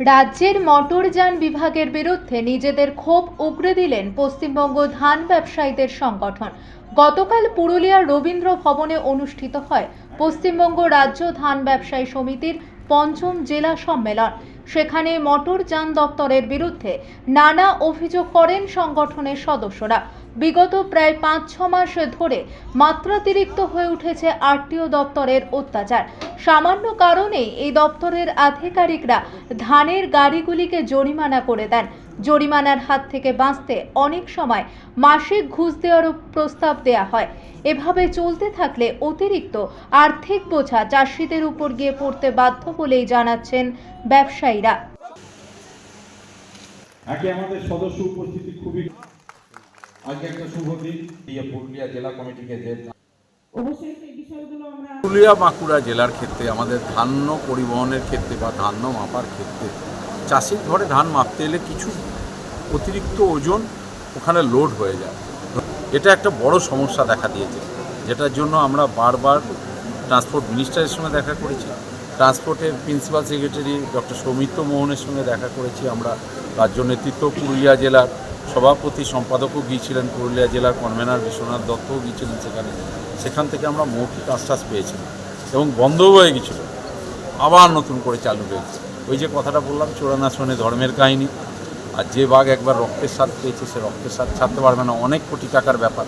রাজ্যের মোটরযান বিভাগের বিরুদ্ধে নিজেদের ক্ষোভ উগড়ে দিলেন পশ্চিমবঙ্গ ধান ব্যবসায়ীদের সংগঠন। গতকাল পুরুলিয়ার রবীন্দ্র ভবনে অনুষ্ঠিত হয় পশ্চিমবঙ্গ রাজ্য ধান ব্যবসায়ী সমিতির পঞ্চম জেলা সম্মেলন। সেখানে মোটরযান দপ্তরের বিরুদ্ধে নানা অভিযোগ করেন সংগঠনের সদস্যরা। বিগত প্রায় পাঁচ ছ মাস ধরে মাত্রাতিরিক্ত হয়ে উঠেছে আরটিও দপ্তরের অত্যাচার। সামান্য কারণেই এই দপ্তরের আধিকারিকরা ধানের গাড়িগুলিকে জরিমানা করে দেন। জরিমানার হাত থেকে বাঁচতে অনেক সময় মাসিক ঘুষ দেওয়ারও প্রস্তাব দেয়া হয়। এভাবে চলতে থাকলে অতিরিক্ত আর্থিক বোঝা চাষিদের উপর গিয়ে পড়তে বাধ্য বলেই জানাচ্ছেন ব্যবসায়ীরা। আগে আমাদের সদস্য উপস্থিতি খুবই আজকে একটা শুভ দিন। পুরুলিয়া জেলা কমিটিকে যে অবশ্যই পুরুলিয়া বাঁকুড়া জেলার ক্ষেত্রে, আমাদের ধান্য পরিবহনের ক্ষেত্রে বা ধান্য মাপার ক্ষেত্রে, চাষির ঘরে ধান মাপতে এলে কিছু অতিরিক্ত ওজন ওখানে লোড হয়ে যায়। এটা একটা বড় সমস্যা দেখা দিয়েছে, যেটার জন্য আমরা বারবার ট্রান্সপোর্ট মিনিস্টারের সঙ্গে দেখা করেছি ট্রান্সপোর্টের প্রিন্সিপাল সেক্রেটারি ডক্টর সৌমিত্র মোহনের সঙ্গে দেখা করেছি আমরা, রাজ্য নেতৃত্ব পুরুলিয়া জেলার। সভাপতি, সম্পাদকও গিয়েছিলেন পুরুলিয়া জেলার কনভেনার বিশ্বনাথ দত্তও গিয়েছিলেন সেখানে। সেখান থেকে আমরা মৌখিক আশ্বাস পেয়েছিলাম এবং বন্ধও হয়ে গেছিল আবার নতুন করে চালু হয়েছে। ওই যে কথাটা বললাম চোরানাশনে ধর্মের কাহিনী। আর যে বাঘ একবার রক্তের স্বাদ পেয়েছে, সে রক্তের স্বাদ ছাড়তে পারবে না। অনেক কোটি টাকার ব্যাপার।